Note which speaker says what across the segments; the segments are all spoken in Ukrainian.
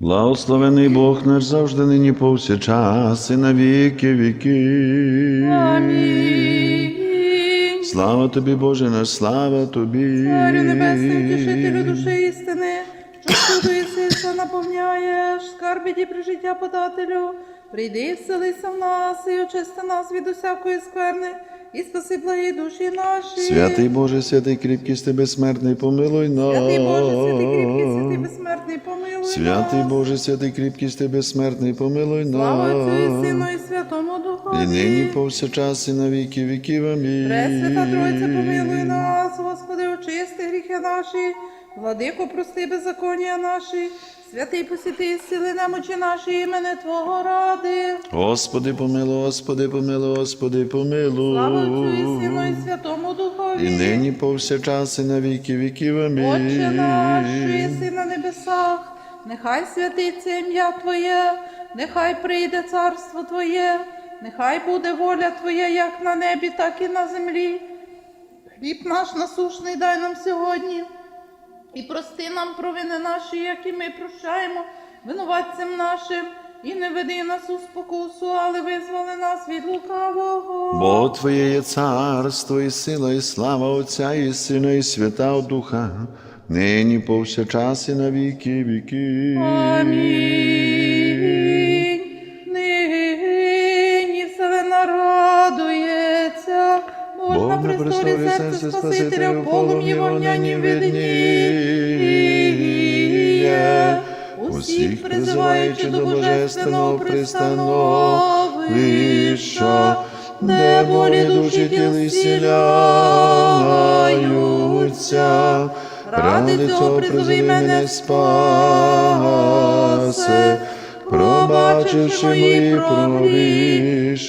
Speaker 1: Благословений Бог наш завжди нині повсякчас і на віки віки.
Speaker 2: Амінь.
Speaker 1: Слава тобі, Боже наш, слава тобі.
Speaker 2: Царю небесний, утішителю душі істини, що суду і сильство наповняєш, скарби дібри життя подателю, прийди вселися в нас і очисти нас від усякої скверни, і спаси благі душі наші.
Speaker 1: Святий Боже, святий кріпкий, з тебе смертний, помилуй нас.
Speaker 2: Святий Боже, святий кріпкий, святий безсмертний, помилуй
Speaker 1: Святий
Speaker 2: нас.
Speaker 1: Боже, святий кріпкість ти тебе смертний, помилуй
Speaker 2: Слава Отцю і
Speaker 1: нас.
Speaker 2: Сину і Святому Духові.
Speaker 1: І нині повсякчас і на віки віків. Амінь.
Speaker 2: Пресвята Тройця, помилуй нас, Господи, очисти гріхи наші, владико, прости беззаконня наші, святий посіти, сили немочі наші, імене Твого ради.
Speaker 1: Господи, помилуй, Господи, помилуй, Господи, помилуй.
Speaker 2: Слава Отцю і Сину і Святому Духові.
Speaker 1: І нині повсякчас і на віки віків. Амінь.
Speaker 2: Отче наш, що єси на небесах, нехай святиться ім'я Твоє, нехай прийде царство Твоє, нехай буде воля Твоя, як на небі, так і на землі. Хліб наш насушний дай нам сьогодні, і прости нам провини наші, як і ми прощаємо винуватцям нашим, і не веди нас у спокусу, але визволи нас від лукавого.
Speaker 1: Бо Твоє є царство, і сила, і слава Отця, і Сина, і Свята Духа, нині повсякчас і на віки віки.
Speaker 2: Амінь. Престолі серце Спасителя, в полум'ї вогняні видніє. Усіх призиваючи до божественного пристановища, де волі душі тіл зціляються. Ради цього призови мене спасе, пробачивши мої провішення.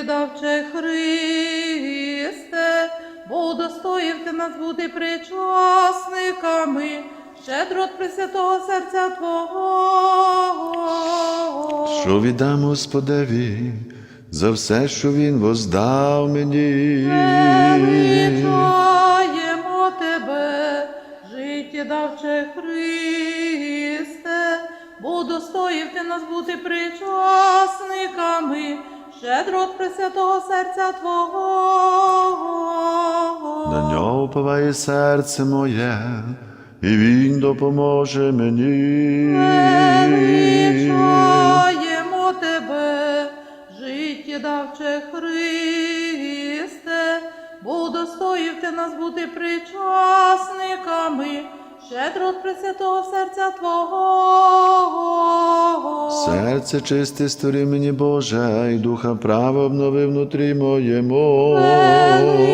Speaker 2: Життєдавче Христе, бо удостоїв ти нас бути причасниками, щедро Пресвятого серця Твого.
Speaker 1: Що віддам Господеві за все, що Він воздав мені.
Speaker 2: Величаємо тебе, життєдавче Христе, бо достоїв ти нас бути причасниками, щедро от Пресвятого серця Твого.
Speaker 1: На нього уповає серце моє, і Він допоможе мені.
Speaker 2: Величаємо тебе, життєдавче Христе, бо удостоїв ти нас бути причасниками, щедро Пресвятого серця Твого.
Speaker 1: Серце чисте створив мені Боже, і духа права обнови внутрі моєму.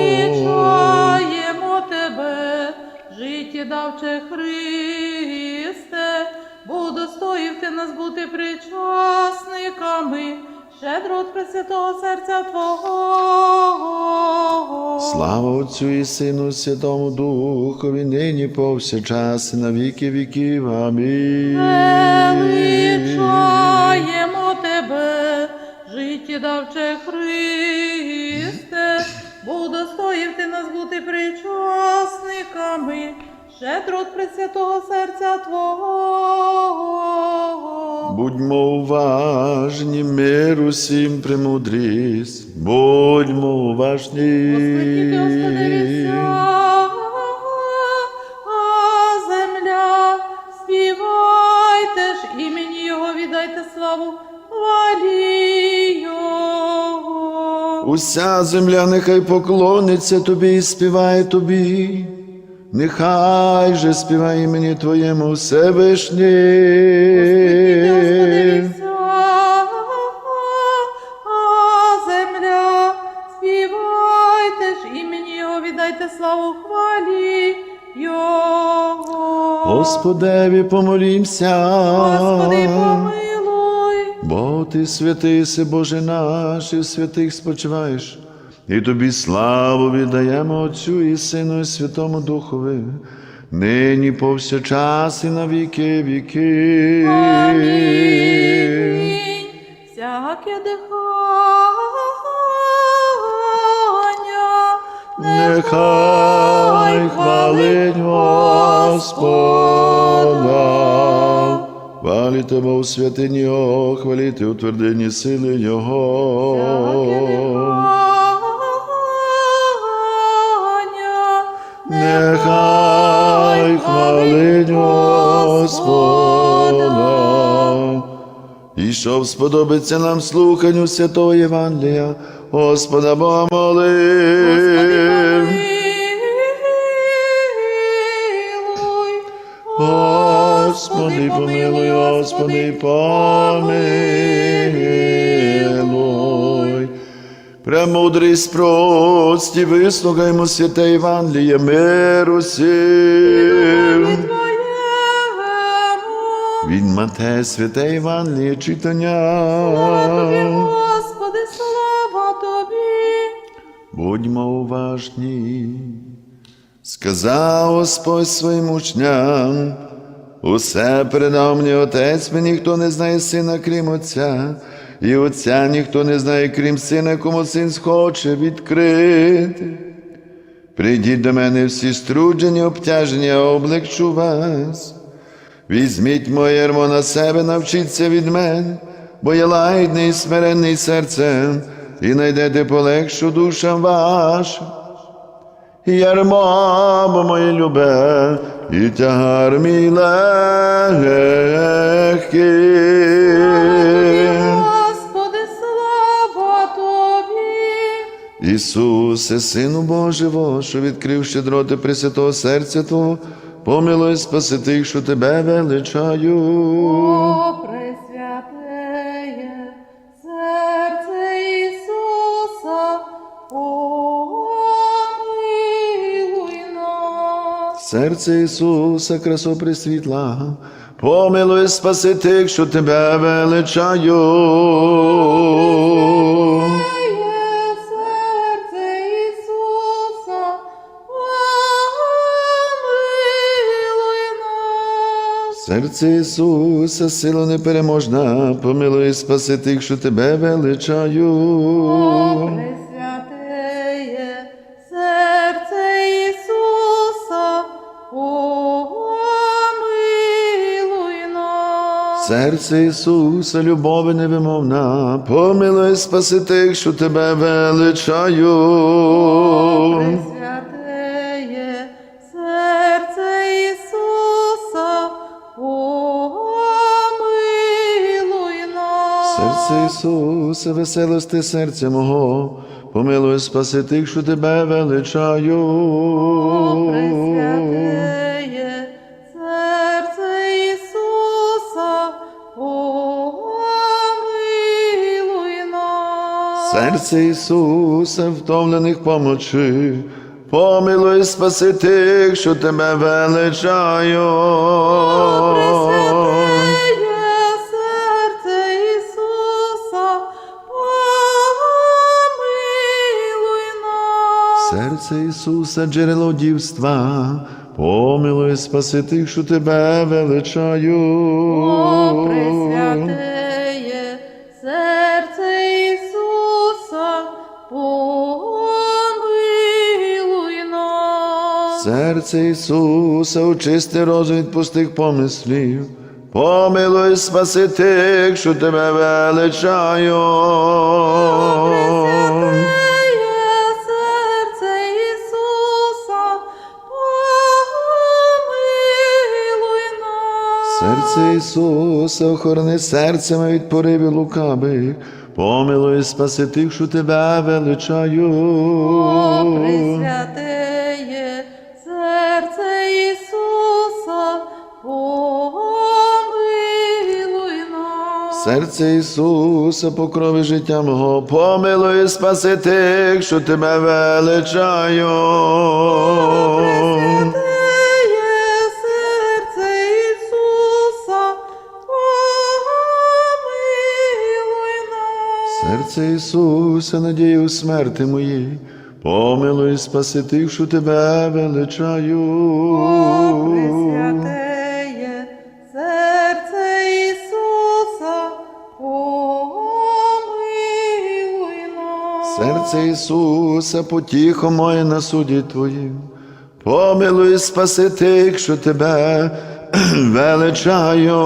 Speaker 2: Величаємо тебе, життєдавче Христе, бо удостоїв ти нас бути причасниками, щедро от Пресвятого серця Твого.
Speaker 1: Слава Отцю і Сину, Святому Духові, нині повсякчас і на віки віків. Амінь.
Speaker 2: Величаємо тебе, життєдавче Христе, бо удостоїв ти нас бути причасниками, щедро от Пресвятого серця Твого.
Speaker 1: Будьмо уважні, мир усім премудрість, будьмо уважні.
Speaker 2: Господи, вся земля, співайте ж імені Його, віддайте славу, хвалі Його.
Speaker 1: Уся земля нехай поклониться тобі і співає тобі. Нехай же співає імені Твоєму Всевишній.
Speaker 2: Господи, вся земля, співайте ж імені Його, віддайте славу, хвалі Його.
Speaker 1: Господеві помолімся.
Speaker 2: Господи, помилуй.
Speaker 1: Бо ти святий си, Боже наш, і в святих спочиваєш, і тобі славу віддаємо Отцю і Сину, і Святому Духові, нині повсякчас і на віки віки.
Speaker 2: Амінь. Всяке дихання
Speaker 1: Нехай хвалить Господа. Хваліте Бо у святині Його, хваліте у твердині сили Його. Господа. І щоб сподобиться нам слуханню святого Євангелія, Господа Бога молим. Господи, помилуй, Господи, помилуй. Премудрість прості, вислухаймо святе Євангеліє миру сім. Від Матея святе Євангеліє читання.
Speaker 2: Господи, слава тобі.
Speaker 1: Будьмо уважні. Сказав Господь своїм учням, усе передав мені Отець, мені ніхто не знає сина, крім Отця, і Отця ніхто не знає, крім сина, кому син схоче відкрити. Прийдіть до мене всі струджені, обтяжені, я облегчу вас. Візьміть моє ярмо на себе, навчіться від мене, бо я лагідний і смиренний серцем, і найдете полегшу душам вашим. Ярмо, бо моє любе, і тягар мій легкий.
Speaker 2: Господи, слава тобі.
Speaker 1: Ісусе, Сину Божого, що відкрив щедроти Пресвятого серця Твого, помилуй спаси тих, що Тебе величаю.
Speaker 2: О, пресвятеє серце Ісуса, помилуй нас.
Speaker 1: Серце Ісуса, красо пресвітла, помилуй спаси тих, що Тебе величаю.
Speaker 2: Серце Ісуса,
Speaker 1: сила непереможна, помилуй спаси тих, що Тебе величаю.
Speaker 2: О, Пресвятеє серце Ісуса, помилуй нас.
Speaker 1: Серце Ісуса, любови невимовна, помилуй спаси тих, що тебе величаю.
Speaker 2: Пресвятеє Серце Ісуса,
Speaker 1: веселости серця мого, помилуй спаси тих, що тебе величаю.
Speaker 2: Пресвятеє серце Ісуса, помилуй нас.
Speaker 1: Серце Ісуса, втомлених помочи, помилуй спаси тих, що тебе величаю.
Speaker 2: Пресвятеє Серце Ісуса,
Speaker 1: джерело дівства, помилуй спаси тих, що тебе величаю.
Speaker 2: О, Пресвятеє серце Ісуса, помилуй нас.
Speaker 1: Серце Ісуса, очисти розум від пустих помислів, помилуй спаси тих, що тебе величаю.
Speaker 2: Серце Ісуса,
Speaker 1: охорони серце моє від поривів лукавих, помилуй спаси тих, що тебе величаю.
Speaker 2: О, Пресвятеє серце Ісуса, помилуй нас.
Speaker 1: Серце Ісуса, покрови життя мого, помилуй спаси тих, що тебе величаю.
Speaker 2: Серце Ісуса,
Speaker 1: надію смерти моїй, помилуй спаси тих, що тебе величаю.
Speaker 2: О, Пресвятеє серце Ісуса, помилуй нас.
Speaker 1: Серце Ісуса, потіхо моє на суді Твоїм. Помилуй, спаси тих, що тебе величаю.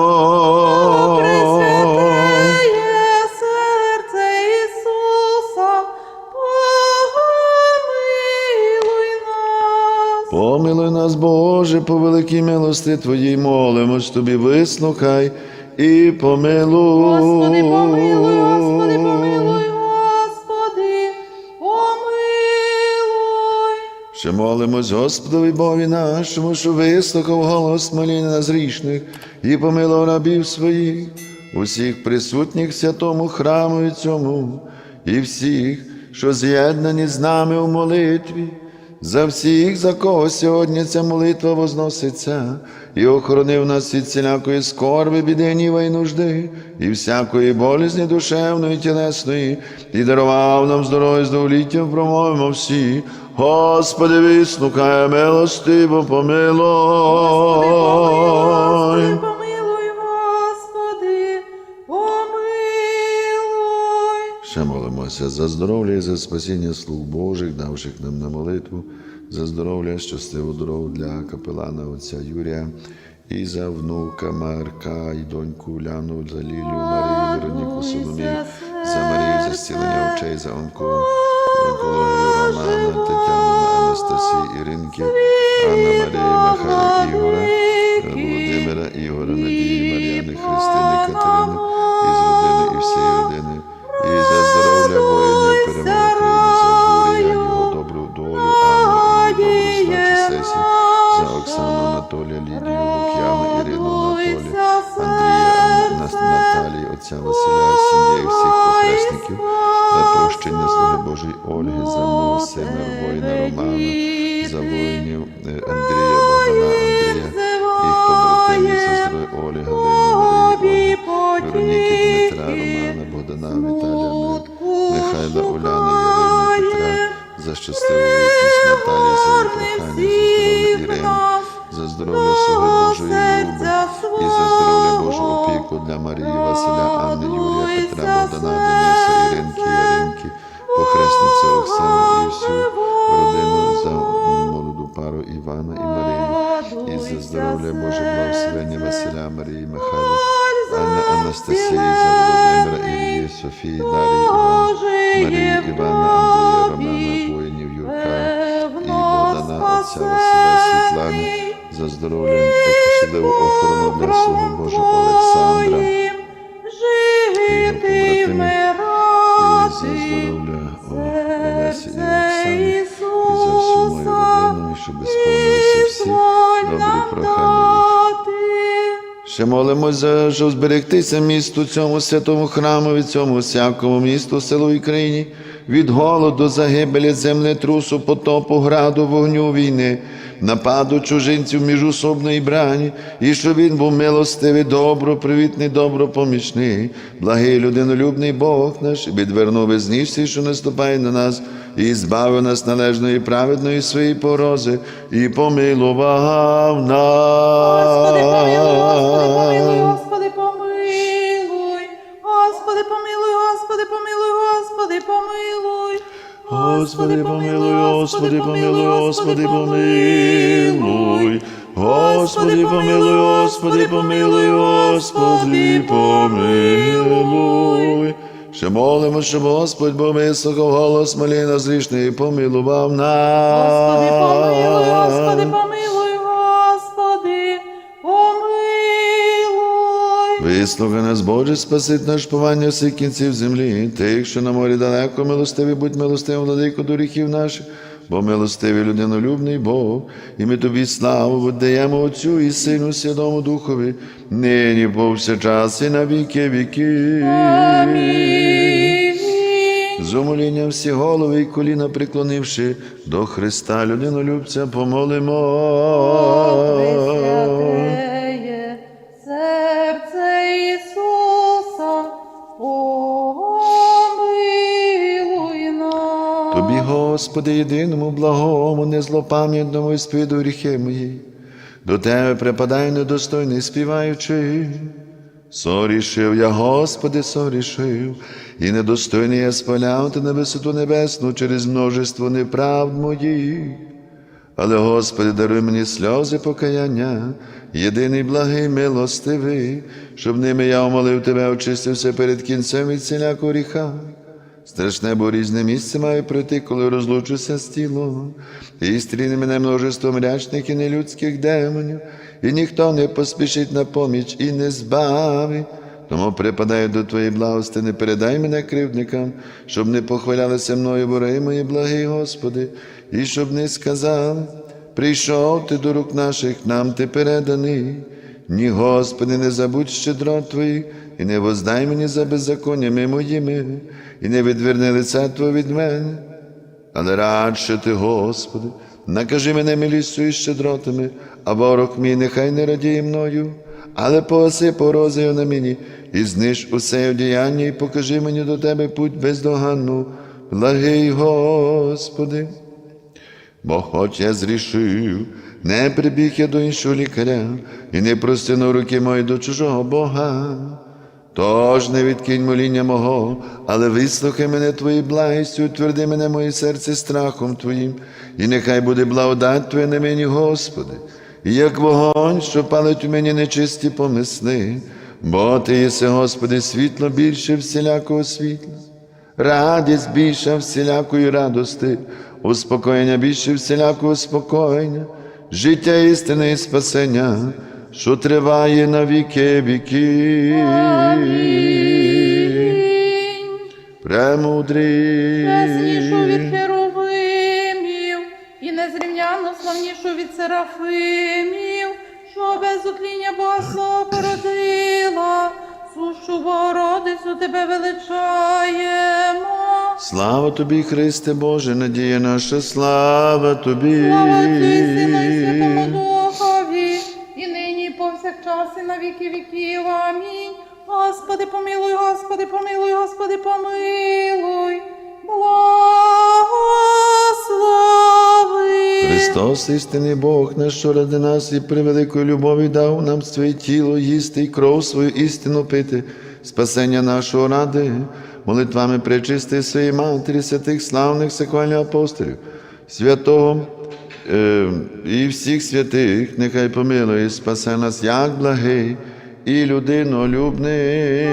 Speaker 1: Боже, по великій милости Твоїй, молимось Тобі, вислухай і помилуй.
Speaker 2: Господи, помилуй, Господи, помилуй, Господи, помилуй.
Speaker 1: Ще молимось Господові Бові нашому, що вислухав голос моління нас грішних і помилував рабів своїх, усіх присутніх святому храму і цьому, і всіх, що з'єднані з нами у молитві. За всіх, за кого сьогодні ця молитва возноситься, і охоронив нас від всілякої скорби, біди, й нужди, і всякої болізні душевної, тілесної, і дарував нам здоров'я з промовимо всі. Господи, вислухай, милостиво помилуй. За здоров'я і за спасіння слуг Божих, давших нам на молитву, за здоров'я, щасливу дорогу для капелана отця Юрія, і за внука Марка, і доньку Уляну, за Лілію, Марію, Вероніку, Соломію, за Марію, за зцілення очей, за онко, онкологію Романа, Тетяну, Анастасію, Іринки, Анна Марії, Михайла, Ігора, Володимира, Ігора, Надії, Мар'яни, Христини, Анна, Наталії, отця Василя, сім'я і всіх похресників, за прощення слуги Божої Ольги, за мого сина, воїна Романа, за воїнів е, Андрія, Богдана, Андрія, їх побратимів, здоров'я Олі, Галини, Марії, Ольги, Вероніки, Дмитра, Романа, Богдана, Віталія, Михайла, Уляни, Ярини, Петра, за щасливу вічність Наталії, за її прохання, за здоров'я за здоров'я слуги Божої Люби, і за здоров'я Божу опіку для Марії, Василя, Анни, Юрія, Петра, Богдана, Дениса, Іринки, Яринки, похресниця Оксани і всю родину за молоду пару Івана і Марію, і за здоров'я Боже благословення Василя, Марії, Михайла, Анна, Анастасії, за Володимира, Ілії, Софії, Дарії, Івана, Марії, Івана, Андрія, Романа, воїнів, Юрка, і Богдана, отця Василя, Світлани, за здоров'я та особливу охорону для слуги Божого Олександра,
Speaker 2: Жити
Speaker 1: побратимів, і за здоров'я Олесі і Оксани, і за всю мою родину, і щоб сповнилися всі добрі прохання. Ще молимось за щоб зберегтися місту цьому святому храму, від цьому всякому місту, селу і країні, від голоду, загибелі, землетрусу, потопу, граду, вогню війни, нападу чужинців міжусобної брані, і щоб він був милостивий, добро, привітний, добропомічний, благий людинолюбний Бог наш, відвернув без нічці, що наступає на нас, і збавив нас належної праведної своєї порози, і помилував нас.
Speaker 2: Господи, помилуй, Господи, помилуй. Господи, помилуй, Господи, помилуй, Господи, помилуй,
Speaker 1: Господи, помилуй, Господи, помилуй, Ще молимо, щоб Господь Бог високо голос моління зрішний і помилував нас.
Speaker 2: Господи, помилуй, Господи, помилуй,
Speaker 1: Вислухай нас, Боже, спасить наш повання всіх кінців землі, тих, що на морі далеко, милостиві, будь милостивим, владико до гріхів наших, бо милостивий людинолюбний Бог, і ми тобі славу віддаємо Отцю і Сину Святому Духові, нині повсякчас і на віки віки.
Speaker 2: Амінь.
Speaker 1: З умолінням всі голови і коліна приклонивши до Христа, людинолюбця, помолимо. Господи, єдиному, благому, незлопам'ятному і спіду гріхи мої, до Тебе припадаю недостойний, співаючи. Сорішив я, Господи, сорішив, і недостойний я спаляти на висоту небесну через множество неправд моїх. Але, Господи, даруй мені сльози покаяння, єдиний благий милостивий, щоб ними я умолив Тебе, очистився перед кінцем від всілякого гріха. Страшне, бо різне місце маю пройти, коли розлучуся з тілом, і стріне мене множество мрячних і нелюдських демонів, і ніхто не поспішить на поміч і не збавить. Тому припадаю до Твоєї благости, не передай мене кривдникам, щоб не похвалялися мною вороги мої, благий Господи, і щоб не сказали, прийшов ти до рук наших, нам ти переданий. Ні, Господи, не забудь щедро Твоїх, і не воздай мені за беззаконнями моїми, і не відверни лице Твого від мене. Але радше ти, Господи, накажи мене милістю і щедротами, а ворог мій нехай не радіє мною, але погаси порозою на мені, і зниж усе одіяння, і покажи мені до Тебе путь бездоганну, благий Господи. Бо хоч я зрішив, не прибіг я до іншого лікаря, і не простягнув руки мої до чужого Бога. Тож не відкинь моління мого, але вислухай мене Твоєю благістю, утверди мене моє серце страхом Твоїм, і нехай буде благодать Твоя на мені, Господи, і як вогонь, що палить у мені нечисті помисли, бо Ти єси, Господи, світло більше всілякого світла радість більша всілякої радости, успокоєння більше всілякого спокоєння, життя істини і спасення, що триває на віки віки. Премудрий.
Speaker 2: Безнішу від херовимів і незрівняно славнішу від серафимів, що без утління Бога породила, сущу Богородицю тебе величаємо.
Speaker 1: Слава тобі, Христе Боже, надія наша, слава тобі.
Speaker 2: Слава Отцю і Сину і Святому Духові, і нині, і повсякчас, і на віки віків. Амінь. Господи, помилуй, Господи, помилуй, Господи, помилуй. Благослови.
Speaker 1: Христос, істинний Бог наш, що ради нас і при великої любові дав нам своє тіло їсти і кров свою істину пити, спасення нашого ради, молитвами пречисти своєї матері, святих славних саквальних апостолів, святого е, і всіх святих, нехай помилує, спасе нас, як благий і людинолюбний.